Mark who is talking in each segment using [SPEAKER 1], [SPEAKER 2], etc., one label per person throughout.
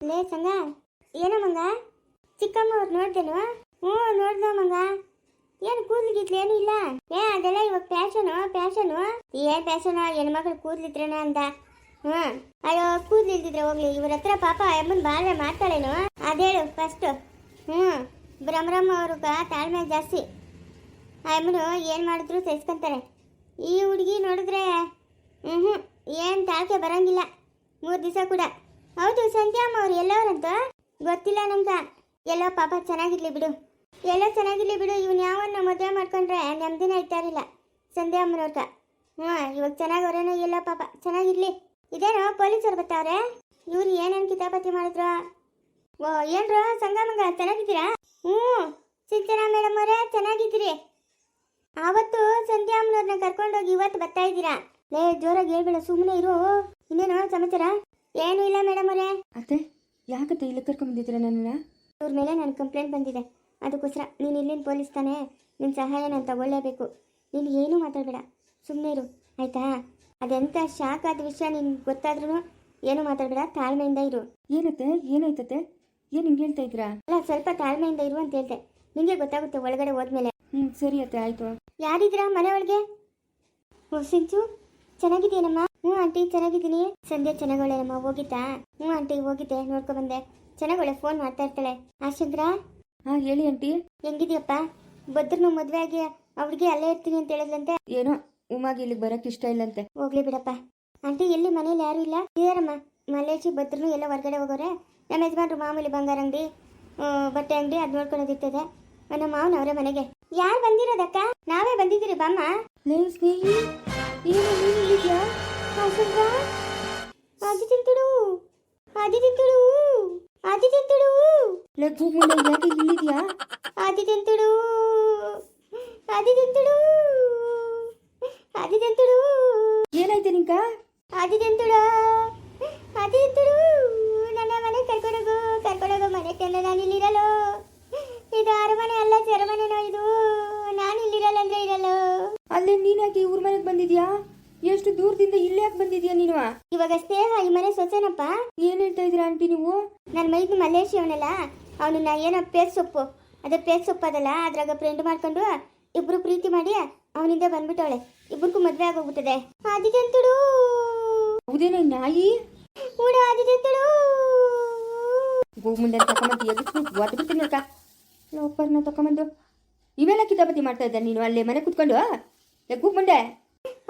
[SPEAKER 1] ಲೇ ಸಂಗ, ಏನೋ ಮಂಗ? ಚಿಕ್ಕಮ್ಮ ಅವ್ರು ನೋಡ್ದೇನು ಹ್ಞೂ, ನೋಡ್ದ ಮಂಗ. ಏನು ಕೂದ್ಲು ಏನು ಇಲ್ಲ? ಏ, ಅದೆಲ್ಲ ಇವಾಗ ಫ್ಯಾಷನು ಫ್ಯಾಷನು. ಏನ್ ಫ್ಯಾಷನು, ಹೆಣ್ಮಕ್ಳು ಕೂದ್ಲಿದ್ರೇನ ಅಂತ ಹ್ಞೂ. ಅಯ್ಯೋ, ಕೂದ್ಲು ಹೋಗ್ಲಿ. ಇವ್ರ ಹತ್ರ ಪಾಪ ಅಮ್ಮನ ಬಾಳ್ವೆ ಮಾಡ್ತಾಳೇನು. ಅದೇಳು ಫಸ್ಟು ಹ್ಞೂ. ಬ್ರಹ್ಮರಮ್ಮ ಅವ್ರಿಗೆ ತಾಳ್ಮೆ ಜಾಸ್ತಿ. ಅಮ್ಮನು ಏನು ಮಾಡಿದ್ರು ಸಹಿಸ್ಕೊಂತಾರೆ ಈ ಹುಡುಗಿ ನೋಡಿದ್ರೆ ಹ್ಞೂ ಏನು ತಾಳ್ಕೆ ಬರಂಗಿಲ್ಲ. ಮೂರು ದಿವಸ ಕೂಡ. ಹೌದು ಸಂಧ್ಯಾಮ್ಮ ಅವ್ರು ಎಲ್ಲವರಂತ ಗೊತ್ತಿಲ್ಲ ನಮ್ಗ ಎಲ್ಲೋ ಪಾಪ ಚೆನ್ನಾಗಿರ್ಲಿ ಬಿಡು. ಎಲ್ಲೋ ಚೆನ್ನಾಗಿರ್ಲಿ ಬಿಡು, ಇವನು ಯಾವನ್ನ ಮದುವೆ ಮಾಡ್ಕೊಂಡ್ರೆ ನಮ್ದಿನ ಇರ್ತಾರಿಲ್ಲ ಸಂಧ್ಯಾ ಅಮ್ಮನವ್ರ ಹ್ಞೂ ಇವಾಗ ಚೆನ್ನಾಗವ್ರೇನೋ ಎಲ್ಲೋ ಪಾಪ. ಚೆನ್ನಾಗಿರ್ಲಿ. ಇದೇನೋ ಪೊಲೀಸರು ಬರ್ತಾವ್ರೆ? ಇವ್ರು ಏನೇನು ಕಿತಾಪತಿ ಮಾಡಿದ್ರು? ಓ, ಏನ್ರೋ ಸಂಗಮಂಗ, ಚೆನ್ನಾಗಿದ್ದೀರಾ? ಹ್ಞೂ. ಸಿಂಚನಾ ಮೇಡಮ್ ಅವರೇ, ಚೆನ್ನಾಗಿದ್ದೀರಿ. ಆವತ್ತು ಸಂಧ್ಯಾ ಅಮ್ಮನವ್ರನ್ನ ಕರ್ಕೊಂಡೋಗಿ ಇವತ್ತು ಬರ್ತಾ ಇದ್ದೀರಾ? ಲೇ, ಜೋರಾಗಿ ಹೇಳ್ಬೇಡ ಸುಮ್ಮನೆ ಇರು. ಇನ್ನೇನೋ ಸಮಾಚಾರ? ಏನೂ ಇಲ್ಲ ಮೇಡಮ್ ಅವರೇ.
[SPEAKER 2] ಅತ್ತೆ ಯಾಕತ್ತೆ ಇಲ್ಲಿ ಕರ್ಕೊಂಬಂದಿದ್ದೀರಾ ನನ್ನ
[SPEAKER 1] ಇವ್ರ ಮೇಲೆ ನನ್ನ ಕಂಪ್ಲೇಂಟ್ ಬಂದಿದೆ. ಅದಕ್ಕೋಸ್ಕರ ನೀನು ಇಲ್ಲಿನ ಪೊಲೀಸ್ ತಾನೇ ನಿನ್ನ ಸಹಾಯ ನಾನು ತಗೊಳ್ಳೇಬೇಕು ನೀನು ಏನೂ ಮಾತಾಡಬೇಡ. ಸುಮ್ಮನೆ ಇರು ಆಯ್ತಾ? ಅದೆಂಥ ಶಾಕ್ ಆದ ವಿಷಯ ನಿನ್ಗೆ ಗೊತ್ತಾದ್ರೂ ಏನೂ ಮಾತಾಡಬೇಡ ತಾಳ್ಮೆಯಿಂದ ಇರು.
[SPEAKER 2] ಏನತ್ತೆ ಏನಾಯ್ತತ್ತೆ? ಏನು ಹಿಂಗೆ ಹೇಳ್ತಾ ಇದ್ದೀರಾ?
[SPEAKER 1] ಅಲ್ಲ ಸ್ವಲ್ಪ ತಾಳ್ಮೆಯಿಂದ ಇರು ಅಂತ ಹೇಳ್ದೆ. ನಿಮಗೆ ಗೊತ್ತಾಗುತ್ತೆ ಒಳಗಡೆ ಹೋದ್ಮೇಲೆ.
[SPEAKER 2] ಹ್ಞೂ ಸರಿ ಅತ್ತೆ ಆಯಿತು.
[SPEAKER 1] ಯಾರಿದ್ದೀರಾ ಮನೆ ಒಳಗೆ? ಓ ಸಿಂಚು ಚೆನ್ನಾಗಿದ್ದೀನಮ್ಮ ಹ್ಞೂ ಆಂಟಿ ಚೆನ್ನಾಗಿದ್ದೀನಿ. ಸಂಧ್ಯಾ ಚೆನ್ನಾಗವಳೆನಮ್ಮ ಹೋಗಿತ್ತಾ ಹ್ಞೂ ಆಂಟಿ ಹೋಗಿದ್ದೆ ನೋಡ್ಕೊ ಬಂದೆ. ಚೆನ್ನಾಗೋಳೆ ಫೋನ್ ಮಾಡ್ತಾ ಇರ್ತಾಳೆ. ಆಶಂಕ್ರ?
[SPEAKER 2] ಹಾಂ ಹೇಳಿ ಆಂಟಿ.
[SPEAKER 1] ಹೆಂಗಿದ್ಯಪ್ಪ? ಭದ್ರನು ಮದುವೆ ಆಗಿ ಅವ್ರಿಗೆ ಅಲ್ಲೇ ಇರ್ತೀನಿ ಅಂತ ಹೇಳಿದ್ಲಂತೆ?
[SPEAKER 2] ಏನೋ ಉಮಾಗಿ ಇಲ್ಲಿಗೆ ಬರಕ್ಕೆ ಇಷ್ಟ ಇಲ್ಲಂತೆ.
[SPEAKER 1] ಹೋಗ್ಲಿ ಬಿಡಪ್ಪ. ಆಂಟಿ ಎಲ್ಲಿ ಮನೇಲಿ ಯಾರು ಇಲ್ಲ? ಇದಾರಮ್ಮ. ಮಲೇಶಿ ಭದ್ರನು ಎಲ್ಲ ಹೊರಗಡೆ ಹೋಗೋರೆ. ನಮ್ಮ ಯಜಮಾನ್ರು ಮಾಮೂಲಿ ಬಂಗಾರ ಅಂಗಡಿ ಬಟ್ಟೆ ಅಂಗಡಿ ಅದು ನೋಡ್ಕೊಳ್ಳೋದಿರ್ತದೆ ನಮ್ಮ ಮಾವನ ಅವರೇ ಮನೆಗೆ. ಯಾರು ಬಂದಿರೋದಕ್ಕ? ನಾವೇ ಬಂದಿದ್ದೀರಿ ಬಾಮ್ಮ.
[SPEAKER 2] ಸ್ನೇಹಿ?
[SPEAKER 1] ತಿಂತುಡು ಆದಿ ತಿಂತುಡು
[SPEAKER 2] ಲೇ ಭೂಮುಂಡ ಯಾಕೆ ಇಲ್ಲಿದ್ಯಾ
[SPEAKER 1] ಆದಿ ತಿಂತುಡು ಆದಿ ತಿಂತುಡು ಆದಿ ತಿಂತುಡು
[SPEAKER 2] ಏನಾಯ್ತು ನಿಂಕ
[SPEAKER 1] ಆದಿತ್ಯಂತುಡು ಆದಿತ್ಯಂತುಡು ನನ್ನ ಮನೆ ಕರ್ಕೊಂಡೋಗು ಕರ್ಕೊಂಡೋಗು ಮನೆ ಕೆಲ್ಲ ನಾನು ಇಲ್ಲಿರಲು ಇದು ಅರಮನೆ ಅಲ್ಲ ಸೆರಮನೆನೋ ಇದು ನಾನು ಇಲ್ಲಿರಲ್ಲ ಅಂದ್ರೆ ಇರಲು
[SPEAKER 2] ಅಲ್ಲೇ ನೀನಾಗಿ ಊರ್ ಮನೆಗೆ ಬಂದಿದ್ಯಾ ಎಷ್ಟು ದೂರದಿಂದ ಇಲ್ಲಿ ಯಾಕೆ ಬಂದಿದ್ಯಾ ನೀನು
[SPEAKER 1] ಇವಾಗ ಸ್ನೇಹ ಈ ಮನೆ ಸೊಸೆನಪ್ಪ
[SPEAKER 2] ಏನು ಹೇಳ್ತಾ ಇದ್ದೀರಾ ಆಂಟಿ ನೀವು
[SPEAKER 1] ನನ್ನ ಮೈದ್ ಮಲ್ಲೇಶಿ ಅವನಲ್ಲ ಅವನನ್ನ ಏನೋ ಪೇರ್ ಸೊಪ್ಪು? ಅದೇ ಪೇರ್ ಸೊಪ್ಪು ಅದಲ್ಲ ಅದ್ರಾಗ ಫ್ರೆಂಡ್ ಮಾಡ್ಕೊಂಡು ಇಬ್ರು ಪ್ರೀತಿ ಮಾಡಿ ಅವನಿಂದ ಬಂದ್ಬಿಟ್ಟವಳೆ. ಇಬ್ಬರಿಗೂ ಮದ್ವೆ ಆಗೋಗ್ಬಿಟ್ಟದೆ. ಆದಿತ್ಯಂತುಡು!
[SPEAKER 2] ಹೌದೇನೋ ನಾಯಿ?
[SPEAKER 1] ಊಡ ಆದಿತ್ಯಂತುಡು!
[SPEAKER 2] ಭೂಮುಂಡ ತಕೊಂಬಂದು ಎಗಿಸ್ಬಿಟ್ಟು ಒದ್ಬಿಡ್ತೀನಿ ಅಕ್ಕ. ಲೋಪರ್ನ ತಕೊಂಬಂದು. ಇವೆಲ್ಲ ಕಿತಾಪತಿ ಮಾಡ್ತಾ ಇದ್ದ ನೀನು ಅಲ್ಲೇ ಮನೆ ಕುತ್ಕೊಂಡು? ಎಗ್ಗು ಮುಂಡೆ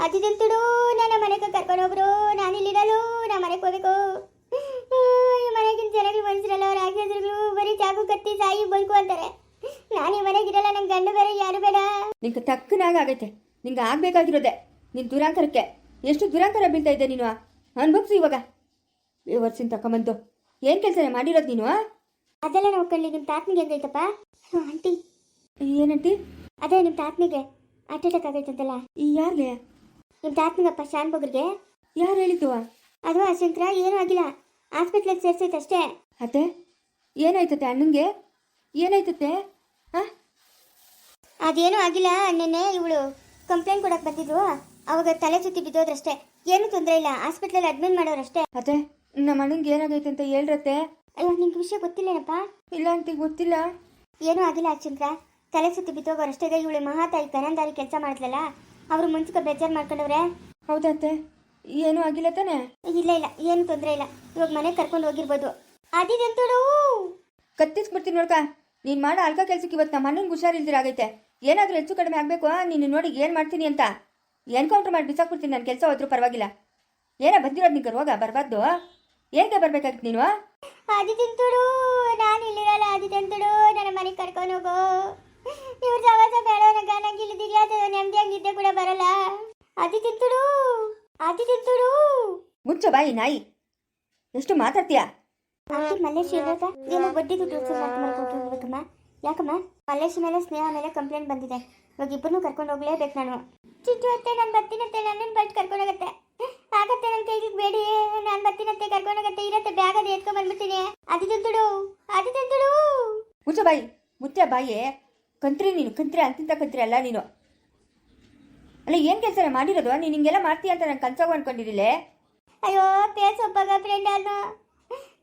[SPEAKER 1] ಅದಿದಂತುಡು ನನ್ನ ಮನೆಗೆ ಕರ್ಕೊಂಡು ಹೋಗ್ರು ನಾನು ಇಲ್ಲಿರಲು ನಾ ಮನೆಗೆ ಹೋಗ್ಬೇಕು. ಈ ಬಂದಿರಲ್ಲ ಅವ್ರು ಆಗಿದ್ರು ರಾಕ್ಷಸರು ಬರೀ ಚಾಕು ಕತ್ತಿ ಸಾಯಿ ಬೈಕು ಅಂತಾರೆ. ನಾನು ಈ ಮನೆಗಿರಲ್ಲ ನನ್ನ ಗಂಡು ಬೇರೆ ಯಾರು ಬೇಡ.
[SPEAKER 2] ನಿಂಗೆ ತಕ್ಕನಾಗ ಆಗೈತೆ. ನಿಂಗೆ ಆಗ್ಬೇಕಾಗಿರೋದೆ ನಿನ್ ದುರಾಂಕರಕ್ಕೆ ಎಷ್ಟು ದುರಾಂಕರ ಬೀಳ್ತಾ ಇದ್ದೆ ನೀನು ಅನ್ಭವ್ಸು ಇವಾಗ. ಈ ತಕೊಂಬಂದು. ಏನು ಕೆಲಸ ಮಾಡಿರೋದು ನೀನು
[SPEAKER 1] ಅದೆಲ್ಲ ನೋಡ್ಕೊಳ್ಳಿ ನಿಮ್ಮ ತಾತನಿಗೆ ಹೆಂಗೈತಪ್ಪ? ಆಂಟಿ.
[SPEAKER 2] ಏನಂಟಿ
[SPEAKER 1] ಅದೇ ನಿಮ್ಮ ತಾತನಿಗೆ ಹಾರ್ಟ್ ಅಟ್ಯಾಕ್ ಆಗೈತಂತಲ್ಲ
[SPEAKER 2] ಈ ಯಾರ್ಲೆ
[SPEAKER 1] ನಿಮ್ಮ ತಾತನಿಗಪ್ಪ ಶಾನ್ ಬಗ್ರಿಗೆ.
[SPEAKER 2] ಯಾರು ಹೇಳಿದ್ದು
[SPEAKER 1] ಅದು ಅಶಂಕ್ರ ಏನೂ ಆಗಿಲ್ಲ. ಹಾಸ್ಪಿಟ್ಲಿಗೆ ಸೇರ್ಸೈತೆ ಅಷ್ಟೇ.
[SPEAKER 2] ಅತ್ತೆ ಏನಾಯ್ತತೆ ಅಣ್ಣಂಗೆ? ಏನಾಯ್ತತೆ ಹಾಂ
[SPEAKER 1] ಅದೇನೂ ಆಗಿಲ್ಲ ನಿನ್ನೆ ಇವಳು ಕಂಪ್ಲೇಂಟ್ ಕೊಡಕ್ಕೆ ಬಂದಿದ್ವು. ಅವಾಗ ತಲೆ ಸುತ್ತಿ ಬಿದ್ದೋದ್ರಷ್ಟೇ. ಏನೂ ತೊಂದರೆ ಇಲ್ಲ ಹಾಸ್ಪಿಟ್ಲಲ್ಲಿ ಅಡ್ಮಿಟ್ ಮಾಡೋರಷ್ಟೇ.
[SPEAKER 2] ಅತ್ತೆ ನಮ್ಮ ಅಣ್ಣಂಗೆ ಏನಾಗೈತೆ ಅಂತ ಹೇಳ್ರತ್ತೆ?
[SPEAKER 1] ಅಯ್ಯೋ ನಿಂಗೆ ವಿಷಯ ಗೊತ್ತಿಲ್ಲೇನಪ್ಪ?
[SPEAKER 2] ಇಲ್ಲ ಅಂತ ಗೊತ್ತಿಲ್ಲ.
[SPEAKER 1] ಏನೂ ಆಗಿಲ್ಲ ಅಚ್ಚಂದ್ರ ತಲೆ ಸುತ್ತಿ ಬಿದ್ದೋಗೋರಷ್ಟೇ. ಇವಳು ಮಹಾತಾಯಿ ಕನಂದಾರಿ ಕೆಲಸ ಮಾಡಿದ್ಲಲ್ಲ ಅವರು ಮುಂಚೆ ಬೇಜಾರು ಮಾಡ್ಕೊಂಡವ್ರೆ.
[SPEAKER 2] ಹೌದಾ ಅತ್ತೆ? ಏನೂ ಆಗಿಲ್ಲ ತಾನೆ?
[SPEAKER 1] ಇಲ್ಲ ಇಲ್ಲ ಏನು ತೊಂದರೆ ಇಲ್ಲ. ಇವಾಗ ಮನೆಗೆ ಕರ್ಕೊಂಡು ಹೋಗಿರ್ಬೋದು. ಅದಿದಂತುಡು
[SPEAKER 2] ಕತ್ತಿಸ್ಬಿಡ್ತೀನಿ ನೋಡ್ಕ. ನೀನು ಮಾಡೋ ಅಲ್ಕ ಕೆಲ್ಸಕ್ಕೆ ಇವತ್ತು ನಮ್ಮ ಅಣ್ಣನ ಹುಷಾರಿಲ್ದಿರಾಗೈತೆ ಏನಾದರೂ ಹೆಚ್ಚು ಕಡಿಮೆ ಆಗಬೇಕು ನೀನು ನೋಡಿ ಏನು ಮಾಡ್ತೀನಿ ಅಂತ. ಎನ್ಕೌಂಟ್ರ್ ಮಾಡಿ ಬಿಸಾಕ್ಬಿಡ್ತೀನಿ ನನ್ನ ಕೆಲಸ ಹೋದ್ರೂ ಪರವಾಗಿಲ್ಲ. ಏನ ಬಂದಿರೋದು ನಿಂಗೆ ರೋಗ ಬರ್ಬಾರ್ದು? ಏಕೆ ಬರ್ಬೇಕಾಗಿತ್ತು ನೀನು?
[SPEAKER 1] ಅದಿದೆಂತೋಡು ನಾನು ಇಲ್ಲಿರಲ್ಲ ಅದಿದೆಂತೋಡು ನನ್ನ ಮನೆಗೆ ಕರ್ಕೊಂಡು ಹೋಗು. ಇವ್ರ ಸವಾಸ ಬೇಡ ನನಗೆ ನಂಗೆ ಇಲ್ಲಿದ್ದೀರಿ ಅದು ನೆಮ್ಮದಿಯಾಗಿ ನಿದ್ದೆ ಕೂಡ ಬರಲ್ಲ. ಆದಿತ್ಯಂತುಡು ಆದಿತ್ಯಂತುಡು
[SPEAKER 2] ಮುಚ್ಚ ಬಾಯಿ ನಾಯಿ. ಎಷ್ಟು ಮಾತಾಡ್ತೀಯಾ?
[SPEAKER 1] ಆಂಟಿ ಮಲ್ಲೇಶ್ ಇವಾಗ ಏನೋ ಬಡ್ಡಿ ದುಡ್ಡು ವಸೂಲು ಮಾಡ್ಕೊಂಡ್ಬೇಕಮ್ಮ ಯಾಕಮ್ಮ? ಮಲ್ಲೇಶ್ ಮೇಲೆ ಸ್ನೇಹ ಮೇಲೆ ಕಂಪ್ಲೇಂಟ್ ಬಂದಿದೆ. ಇವಾಗ ಇಬ್ಬರನ್ನೂ ಕರ್ಕೊಂಡು ಹೋಗ್ಲೇಬೇಕು ನಾನು. ಚಿಟ್ಟು ಅತ್ತೆ ನಾನು ಬರ್ತೀನತ್ತೆ ನನ್ನನ್ನು ಬಟ್ ಕರ್ಕೊಂಡೋಗತ್ತೆ ಆಗತ್ತೆ ನನ್ನ ಕೈಗೆ ಬೇಡಿ. ನಾನು ಬರ್ತೀನತ್ತೆ ಕರ್ಕೊಂಡೋಗತ್ತೆ ಇರತ್ತೆ ಬ್ಯಾಗ್ ಅದು ಎತ್ಕೊಂಡು ಬಂದ್ಬಿಡ್ತೀನಿ. ಆದಿತ್ಯಂತುಡು ಆದಿತ್ಯಂತುಡು
[SPEAKER 2] ಮುಚ್ಚ ಬಾಯಿ. ಮುಚ್ಚ ಬಾಯಿ. ಕಂತ್ರಿ ನೀನು ಕಂತ್ರಿ ಅಂತಿಂತ ಕಂತ್ರಿ ಅಲ್ಲ ನೀನು. ಅಲ್ಲ, ಏನು ಕೆಲಸ ಮಾಡಿರೋದು? ನೀನು ಹಿಂಗೆಲ್ಲ ಮಾಡ್ತೀಯ ಅಂತ ನಾನು ಕನ್ಸಾಗ ಅನ್ಕೊಂಡಿರಲಿಲ್ಲ
[SPEAKER 1] ಅಯ್ಯೋ ಪೇಸ್ ಒಬ್ಬಗ ಫ್ರೆಂಡ್ ಅನ್ನು.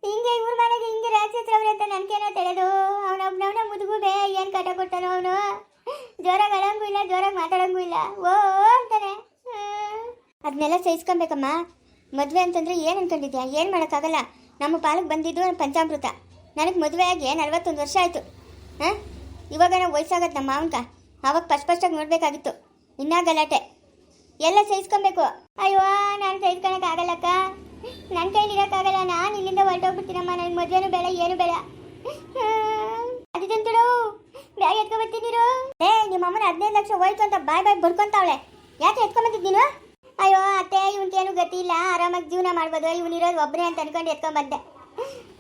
[SPEAKER 1] ಹಿಂಗೆ ಇವ್ರ ಮನೆಗೆ ಹಿಂಗೆ ರಾಕ್ಷಸ್ರವ್ರೆ ಅಂತ ನನ್ಗೇನೋ ತಿಳಿದು, ಅವನೊಬ್ನವನ ಮುದುಗುಬೆ ಏನು ಕಟ ಕೊಟ್ಟನು ಅವನು? ಜ್ವರಾಗ ಅಳಂಗೂ ಇಲ್ಲ ಜ್ವರಾಗಿ ಮಾತಾಡಂಗೂ ಇಲ್ಲ. ಓ, ಅಂತಾನೆ. ಅದನ್ನೆಲ್ಲ ಸಹಿಸ್ಕೊಬೇಕಮ್ಮ. ಮದುವೆ ಅಂತಂದ್ರೆ ಏನು ಅನ್ಕೊಂಡಿದ್ಯಾ? ಏನು ಮಾಡೋಕ್ಕಾಗಲ್ಲ. ನಮ್ಮ ಪಾಲಕ್ಕೆ ಬಂದಿದ್ದು ಪಂಚಾಮೃತ. ನನಗೆ ಮದುವೆ ಆಗಿ ನಲ್ವತ್ತೊಂದು ವರ್ಷ ಆಯಿತು. ಹಾಂ ಇವಾಗ ನಾವು ವಯಸ್ಸಾಗತ್ತೆ ನಮ್ಮ ಮಾವನ್ಕ. ಆವಾಗ ಫಸ್ಟ್ ಫಸ್ಟಾಗಿ ನೋಡಬೇಕಾಗಿತ್ತು. ಇನ್ನೂ ಗಲಾಟೆ. ಎಲ್ಲ ಸಹಿಸ್ಕೊಬೇಕು. ಅಯ್ಯೋ, ನಾನು ಸಹಿಸ್ಕೊಳಕ್ ಆಗಲ್ಲಕ್ಕ ನನ್ನ ಕೈಲಿರೋಕ್ಕಾಗಲ್ಲ ನಾನು ಇಲ್ಲಿಂದ ಹೊರಟೋಗ್ಬಿಡ್ತೀನಮ್ಮ. ನನಗೆ ಮದುವೆನೂ ಬೇಡ, ಏನು ಬೇಡ. ಅದಿದಂತಳು ಬ್ಯಾಗ್ ಎತ್ಕೊಬರ್ತೀನಿರು ಏ ನಿಮ್ಮ ಅಮ್ಮನ ಹದಿನೈದು ಲಕ್ಷ ಹೋಯ್ತು ಅಂತ ಬಾಯ್ ಬಾಯ್ ಬಡ್ಕೊಂತಾವಳೆ ಯಾಕೆ ಎತ್ಕೊಂಬಂದಿದ್ದೀನು? ಅಯ್ಯೋ, ಅತ್ತೆ ಇವನ್ಕೇನು ಗತಿ ಇಲ್ಲ ಆರಾಮಾಗಿ ಜೀವನ ಮಾಡ್ಬೋದು. ಇವನಿರೋದು ಒಬ್ಬನೇ ಅಂತ ಅನ್ಕೊಂಡು ಎತ್ಕೊಂಬಂದೆ.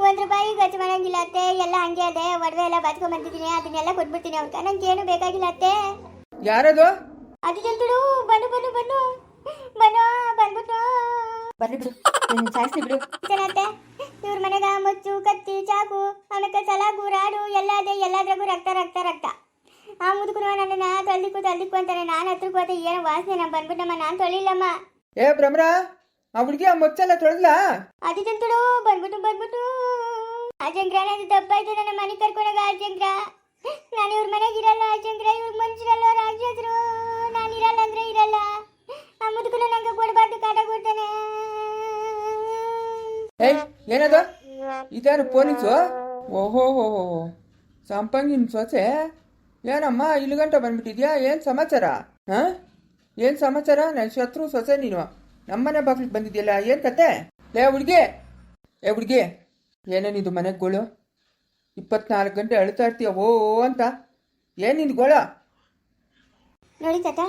[SPEAKER 1] ಒಂದು ರೂಪಾಯಿ ಖರ್ಚು ಮಾಡೋಂಗಿಲ್ಲ ಅತ್ತೆ. ಎಲ್ಲ ಹಂಗೆ ಅದೇ. ಒಡವೆ ಎಲ್ಲ ಅದನ್ನೆಲ್ಲ ಕೊಟ್ಬಿಡ್ತೀನಿ ಅವ್ರಿಗೆ ನನಗೇನು ಬೇಕಾಗಿಲ್ಲ ಅತ್ತೆ.
[SPEAKER 3] ಯಾರದು?
[SPEAKER 1] ಅದಿದಂತಳು ಬನ್ನು ಬನ್ನು ಬನ್ನು ಬನ್ನು ಬಂದ್ಬಿಟ್ಟು
[SPEAKER 2] ಬರ್ಲಿ ಬಿಡು ನೀನು ಸಾಯಿಸ್ಲಿ ಬಿಡು
[SPEAKER 1] ಜನತೆ ಇವ್ರ ಮನೆಗ ಮುಚ್ಚು ಕತ್ತಿ ಚಾಕು ಆಮೇಲೆ ಸಲಾಗು ರಾಡು ಎಲ್ಲ ಅದೇ ಎಲ್ಲದ್ರಾಗೂ ರಕ್ತ ರಕ್ತ ರಕ್ತ ಆ ಮುದುಕರು ನನ್ನನ್ನ ತಳ್ಳಿಕ್ಕು ತಳ್ಳಿಕ್ಕು ಅಂತಾನೆ ನಾನು ಹತ್ರಕ್ಕೆ ಹೋದೆ ಏನು ವಾಸನೆ ನಾ ಬಂದ್ಬಿಟ್ಟಮ್ಮ ನಾನು ತೊಳಿಲ್ಲಮ್ಮ
[SPEAKER 3] ಏ ಭ್ರಮರ ಆ ಹುಡುಗಿ ಆ ಮೊಚ್ಚೆಲ್ಲ ತೊಳೆದ್ಲಾ
[SPEAKER 1] ಅದಿದಂತಳು ಬಂದ್ಬಿಟ್ಟು ಬಂದ್ಬಿಟ್ಟು ಅಜಂಗ್ರ ನಾನು ತಪ್ಪಾಯ್ತು ನನ್ನ ಮನೆ ಕರ್ಕೊಂಡಾಗ ಅಜಂಗ್ರ ನಾನು ಇವ್ರ ಮನೆಗೆ ಇರಲ್ಲ ಅಜಂಗ್ರ ಇವ್ರ ಮನುಷ್ಯರಲ್ಲ ರಾಕ್ಷಸರು ನಾನು ಇರಲ್ಲ ಅಂದ್ರೆ ಇರಲ್ಲ. ಆ ಮುದುಕನು ನಂಗೆ ಕೊಡಬಾರ್ದು ಕಾಟ ಕೊಡ್ತಾನೆ.
[SPEAKER 3] ಏಯ್ ಏನದು? ಇದ್ಯಾರು ಪೊಲೀಸು? ಓಹೋ ಹೋ ಸಂಪಂಗಿನ ಸೊಸೆ? ಏನಮ್ಮ ಇಲ್ಲಿ ಗಂಟ ಬಂದ್ಬಿಟ್ಟಿದ್ಯಾ? ಏನು ಸಮಾಚಾರ? ಹಾಂ? ಏನು ಸಮಾಚಾರ? ನನ್ನ ಶತ್ರು ಸೊಸೆ ನೀನು. ನಮ್ಮನೆ ಬಾಗ್ಲಿಗೆ ಬಂದಿದ್ಯಲ್ಲ ಏನು ಕತೆ? ಲೇ ಹುಡುಗಿ! ಏ ಹುಡುಗಿ! ಏನೇನಿದು ಮನೆಗೆ ಗೋಳು? ಇಪ್ಪತ್ನಾಲ್ಕು ಗಂಟೆ ಅಳ್ತಾ ಇರ್ತೀಯ ಓ ಅಂತ? ಏನಿದು ಗೋಳು?
[SPEAKER 1] ನೋಡಿ ತಾತ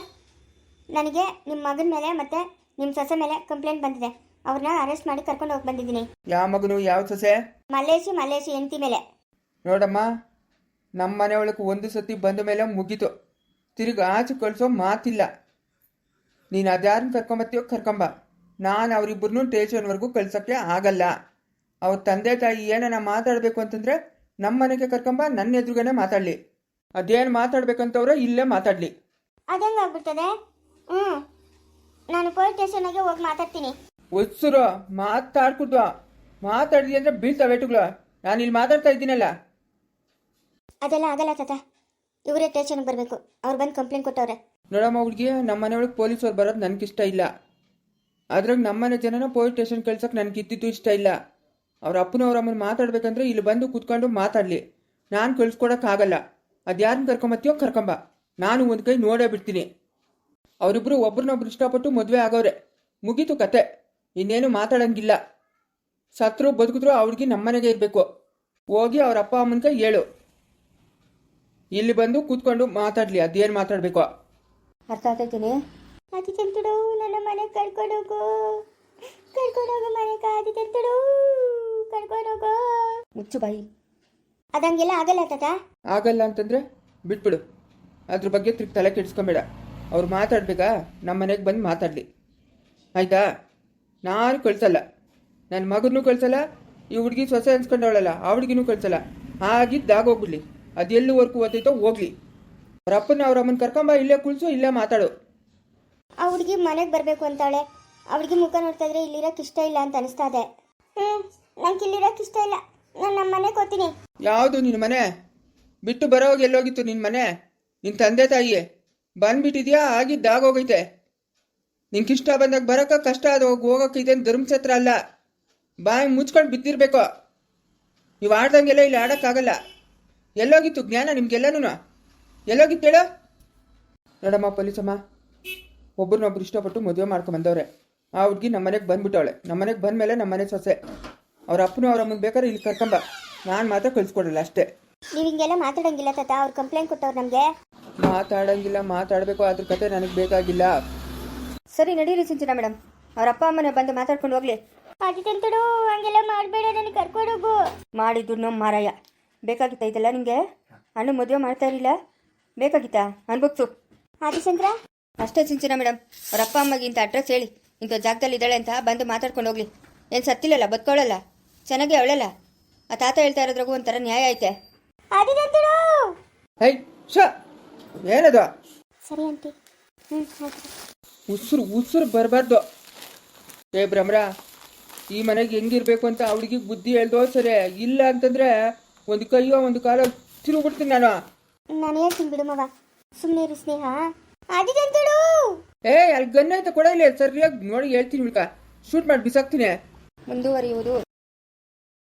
[SPEAKER 1] ನನಗೆ ನಿಮ್ಮ ಮಗನ ಮೇಲೆ ಮತ್ತೆ ನಿಮ್ಮ ಸೊಸೆ ಮೇಲೆ ಕಂಪ್ಲೇಂಟ್ ಬಂದಿದೆ. ಅವ್ರನ್ನ ಅರೆಸ್ಟ್ ಮಾಡಿ ಕರ್ಕೊಂಡು ಹೋಗಿ ಬಂದಿದ್ದೀನಿ.
[SPEAKER 3] ಯಾವ ಮಗನು? ಯಾವ ಸೊಸೆ?
[SPEAKER 1] ಮಲ್ಲೇಶಿ ಮಲ್ಲೇಶಿ ಎಂತಿ ಮೇಲೆ.
[SPEAKER 3] ನೋಡಮ್ಮ ನಮ್ಮ ಮನೆ ಒಳಗೆ ಒಂದು ಸತಿ ಬಂದ ಮೇಲೆ ಮುಗಿತು. ತಿರುಗಿ ಆಚೆ ಕಳಿಸೋ ಮಾತಿಲ್ಲ. ನೀನು ಅದ್ಯಾರನ್ನ ಕರ್ಕೊಂಬತ್ತೀಯೋ ಕರ್ಕೊಂಬ. ನಾನು ಅವರಿಬ್ಬರನ್ನೂ ಟೇಷನ್ವರೆಗೂ ಕಳ್ಸೋಕ್ಕೆ ಆಗಲ್ಲ. ಅವ್ರ ತಂದೆ ತಾಯಿ ಏನನ್ನ ಮಾತಾಡಬೇಕು ಅಂತಂದರೆ ನಮ್ಮ ಮನೆಗೆ ಕರ್ಕೊಂಬ ನನ್ನ ಎದುರುಗನೆ ಮಾತಾಡಲಿ. ಅದೇನು ಮಾತಾಡ್ಬೇಕಂತವ್ರೆ ಇಲ್ಲೇ ಮಾತಾಡಲಿ.
[SPEAKER 1] ಅದೇ ಆಗ್ಬಿಡ್ತದೆ? ಹ್ಞೂ ನಾನು ಪೊಲೀಸ್ ಸ್ಟೇಷನ್ಗೆ ಹೋಗಿ ಮಾತಾಡ್ತೀನಿ.
[SPEAKER 3] ಒಸ್ಸುರು ಮಾತಾಡ್ಕೊಡ್ದು. ಮಾತಾಡಿದಿ ಅಂದ್ರೆ ಬೀಳ್ತಾವೆ ಏಟುಗಳು ನಾನು ಇಲ್ಲಿ ಮಾತಾಡ್ತಾ ಇದ್ದೀನಲ್ಲ.
[SPEAKER 1] ಅದೆಲ್ಲ ಆಗಲ್ಲ ತಾತ. ಇವರೇ ಸ್ಟೇಷನ್ಗೆ ಬರಬೇಕು. ಅವ್ರು ಬಂದು ಕಂಪ್ಲೇಂಟ್ ಕೊಟ್ಟವ್ರೆ.
[SPEAKER 3] ನೋಡಮ್ಮ ಹುಡುಗಿ ನಮ್ಮ ಮನೆಯೊಳಗೆ ಪೊಲೀಸ್ ಪೊಲೀಸವ್ರು ಬರೋದು ನನಗಿಷ್ಟ ಇಲ್ಲ. ಅದ್ರಾಗ ನಮ್ಮನೆ ಜನನ ಪೊಲೀಸ್ ಸ್ಟೇಷನ್ ಕಳ್ಸೋಕೆ ನನಗೆ ಇದ್ದಿದ್ದು ಇಷ್ಟ ಇಲ್ಲ. ಅವ್ರ ಅಪ್ಪನ ಅವ್ರ ಅಮ್ಮನ ಮಾತಾಡ್ಬೇಕಂದ್ರೆ ಇಲ್ಲಿ ಬಂದು ಕೂತ್ಕೊಂಡು ಮಾತಾಡಲಿ. ನಾನು ಕಳ್ಸ್ಕೊಡೋಕ್ಕಾಗಲ್ಲ ಅದು ಯಾರನ್ನ ಕರ್ಕೊಂಬತ್ತೀಯೋ ಕರ್ಕೊಂಬ. ನಾನು ಒಂದು ಕೈ ನೋಡೇ ಬಿಡ್ತೀನಿ. ಅವರಿಬ್ಬರು ಒಬ್ರನ್ನೊಬ್ರು ಇಷ್ಟಪಟ್ಟು ಮದುವೆ ಆಗೋರೆ. ಮುಗೀತು ಕತೆ. ಇನ್ನೇನು ಮಾತಾಡಂಗಿಲ್ಲ. ಸತ್ರು ಬದುಕಿದ್ರು ಅವ್ರಿಗೆ ನಮ್ಮನೆಗೆ ಇರಬೇಕು. ಹೋಗಿ ಅವ್ರ ಅಪ್ಪ ಅಮ್ಮನ ಕೈ ಹೇಳು. ಇಲ್ಲಿ ಬಂದು ಕೂತ್ಕೊಂಡು ಮಾತಾಡ್ಲಿ ಅದೇನು ಮಾತಾಡಬೇಕು?
[SPEAKER 2] ಅರ್ಥ ಆಗ್ತೈತೀನಿ?
[SPEAKER 1] ಆದಿತ್ಯಂತಡು ನನ್ನ ಮನೆ ಕರ್ಕೊಂಡೋಗು ಕರ್ಕೊಂಡೋಗು ಮನೆ ಆದಿತ್ಯಂತಡು ಕರ್ಕೊಂಡೋಗು
[SPEAKER 2] ಮುಚ್ಚು ಬಾಯಿ.
[SPEAKER 1] ಅದಂಗೆಲ್ಲ ಆಗಲ್ಲ ತಾತ?
[SPEAKER 3] ಆಗಲ್ಲ ಅಂತಂದ್ರೆ ಬಿಟ್ಬಿಡು. ಅದ್ರ ಬಗ್ಗೆ ತಿರ್ಗಿ ತಲೆ ಕೆಡಿಸ್ಕೊಂಬೇಡ. ಅವ್ರು ಮಾತಾಡ್ಬೇಕಾ ನಮ್ಮ ಮನೆಗೆ ಬಂದು ಮಾತಾಡಲಿ. ಆಯಿತಾ? ನಾನು ಕಳ್ಸಲ್ಲ. ನನ್ನ ಮಗನೂ ಕಳ್ಸಲ್ಲ ಈ ಹುಡುಗಿ ಸೊಸೆ ಅನ್ಸ್ಕೊಂಡವಳಲ್ಲ ಆ ಹುಡುಗಿನೂ ಕಳ್ಸಲ್ಲ. ಆಗಿದ್ದಾಗೋಗ್ಬಿಡ್ಲಿ ಅದು ಎಲ್ಲಿವರೆಗೂ ಓದೈತೋ ಹೋಗ್ಲಿ. ಅವ್ರ ಅಪ್ಪನ ಅವ್ರ ಅಮ್ಮನ ಕರ್ಕೊಂಬ ಇಲ್ಲೇ ಕುಳಿಸು ಇಲ್ಲೇ ಮಾತಾಡು.
[SPEAKER 1] ಆ ಹುಡುಗಿ ಮನೆಗೆ ಬರಬೇಕು ಅಂತಾಳೆ. ಅವಳಿಗೆ ಮುಖ ನೋಡ್ತಾ ಇದ್ರೆ ಇಲ್ಲಿರೋಕೆ ಇಷ್ಟ ಇಲ್ಲ ಅಂತ ಅನಿಸ್ತಾ ಇದೆ ಹ್ಞೂ ನಂಗೆ ಇಲ್ಲಿರೋಕೆ ಇಷ್ಟ ಇಲ್ಲ. ನಾನು ನಮ್ಮ ಮನೆಗೆ ಹೋಗ್ತೀನಿ.
[SPEAKER 3] ಯಾವುದು ನಿನ್ನ ಮನೆ? ಬಿಟ್ಟು ಬರೋವಾಗ ಎಲ್ಲೋಗಿತ್ತು ನಿನ್ನ ಮನೆ? ನಿನ್ನ ತಂದೆ ತಾಯಿ ಬಂದ್ಬಿಟ್ಟಿದ್ಯಾ? ಆಗಿದ್ದಾಗೋಗೈತೆ ನಿನ್ಗೆ ಇಷ್ಟ ಬಂದಾಗ ಬರೋಕ ಕಷ್ಟ ಅದು ಹೋಗಿ ಹೋಗೋಕೆ ಇದೇನು ಧರ್ಮಛತ್ರ ಅಲ್ಲ. ಬಾಯಿ ಮುಚ್ಕೊಂಡು ಬಿದ್ದಿರ್ಬೇಕು. ನೀವು ಆಡ್ದಂಗೆಲ್ಲ ಇಲ್ಲಿ ಆಡೋಕ್ಕಾಗಲ್ಲ. ಎಲ್ಲೋಗಿತ್ತು ಜ್ಞಾನ ನಿಮ್ಗೆಲ್ಲನೂ ಎಲ್ಲೋಗಿತ್ತು ಹೇಳು. ನೋಡಮ್ಮ ಪೊಲೀಸಮ್ಮ, ಒಬ್ರನ್ನೊಬ್ರು ಇಷ್ಟಪಟ್ಟು ಮದುವೆ ಮಾಡ್ಕೊಂಬಂದವ್ರೆ ಆ ಹುಡುಗಿ ನಮ್ಮ ಮನೆಗೆ ಬಂದ್ಬಿಟ್ಟವಳೆ. ನಮ್ಮ ಮನೆಗೆ ಬಂದಮೇಲೆ ನಮ್ಮ ಮನೆ ಸೊಸೆ. ಅವ್ರ ಅಪ್ಪನೂ ಅವ್ರ ಅಮ್ಮನ ಬೇಕಾದ್ರೆ ಇಲ್ಲಿ ಕರ್ಕೊಂಬ. ನಾನು ಮಾತ್ರ ಕಳಿಸ್ಕೊಡಲ್ಲ ಅಷ್ಟೇ.
[SPEAKER 1] ನೀವು ಹಿಂಗೆಲ್ಲ ಮಾತಾಡಂಗಿಲ್ಲ ತಾತ. ಅವ್ರು ಕಂಪ್ಲೇಂಟ್ ಕೊಟ್ಟವ್ರು ನಮಗೆ.
[SPEAKER 3] ಮಾತಾಡಂಗಿಲ್ಲ ಮಾತಾಡಬೇಕು ಅದ್ರ ಕತೆ ನನಗೆ ಬೇಕಾಗಿಲ್ಲ.
[SPEAKER 2] ಸರಿ ನಡೀರಿ ಸಿಂಚನ ಮೇಡಮ್ ಅವ್ರ ಅಪ್ಪ ಅಮ್ಮನ ಬಂದು ಮಾತಾಡ್ಕೊಂಡು ಹೋಗ್ಲಿ.
[SPEAKER 1] ಅದಕ್ಕಂತಡು ಹಂಗೆಲ್ಲ ಮಾಡಬೇಡ ನನಗೆ ಹೋಗು.
[SPEAKER 2] ಮಾಡಿದ್ದು ನಮ್ಮ ಮಾರಾಯ. ಬೇಕಾಗಿತ್ತಾ ಇದೆಲ್ಲ ನಿಮಗೆ ಅಣ್ಣ ಮದುವೆ ಮಾಡ್ತಾ ಇರಲಿಲ್ಲ? ಬೇಕಾಗಿತ್ತಾ? ಅನ್ಭೋಗ್ಸು
[SPEAKER 1] ಆದಿಶಂಕರ
[SPEAKER 2] ಅಷ್ಟೇ ಸಿಂಚನ ಮೇಡಮ್ ಅವ್ರ ಅಪ್ಪ ಅಮ್ಮಗೆ ಇಂಥ ಅಡ್ರೆಸ್ ಹೇಳಿ. ಇಂಥ ಜಾಗದಲ್ಲಿ ಇದ್ದಾಳೆ ಅಂತ ಬಂದು ಮಾತಾಡ್ಕೊಂಡು ಹೋಗ್ಲಿ. ಏನು ಸತ್ತಿಲ್ಲಲ್ಲ ಬದ್ಕೊಳ್ಳಲ್ಲ ಚೆನ್ನಾಗಿ ಅವಳಲ್ಲ. ಆ ತಾತ ಹೇಳ್ತಾ ಇರೋದ್ರಾಗೂ ಒಂಥರ ನ್ಯಾಯ ಐತೆ.
[SPEAKER 1] ಆದಿತ್ಯಂತಡು
[SPEAKER 3] ಹೈ ಶ ಏನದು?
[SPEAKER 1] ಸರಿ ಆಂಟಿ. ಹ್ಞೂ ಆಯ್ತು.
[SPEAKER 3] ಉಸಿರು ಉಸಿರು ಬರಬಾರ್ದು. ಏ ಭ್ರಮರ ಈ ಮನೆಗೆ ಹೆಂಗಿರ್ಬೇಕು ಅಂತ ಅವಳಿಗೆ ಬುದ್ಧಿ ಹೇಳ್ದೋ ಸರಿ ಇಲ್ಲ ಅಂತಂದ್ರೆ ಒಂದು ಕೈಯೋ ಒಂದು ಕಾಲೋ ತಿರುಗ್ಬಿಡ್ತೀನಿ ನಾನು.
[SPEAKER 1] ನಾನು ಹೇಳ್ತೀನಿ ಬಿಡು ಸುಮ್ಮನೆ ಇರು ಸ್ನೇಹ. ಅದಿದಂತೇಳು
[SPEAKER 3] ಏ ಅಲ್ಲಿ ಗನ್ನ ಐತೆ ಕೊಡ ಇಲ್ಲ ಸರಿಯಾಗಿ ನೋಡಿ ಹೇಳ್ತೀನಿ ಬಿಡ್ಕ ಶೂಟ್ ಮಾಡಿ ಬಿಸಾಕ್ತೀನಿ.
[SPEAKER 2] ಮುಂದುವರಿಯುವುದು.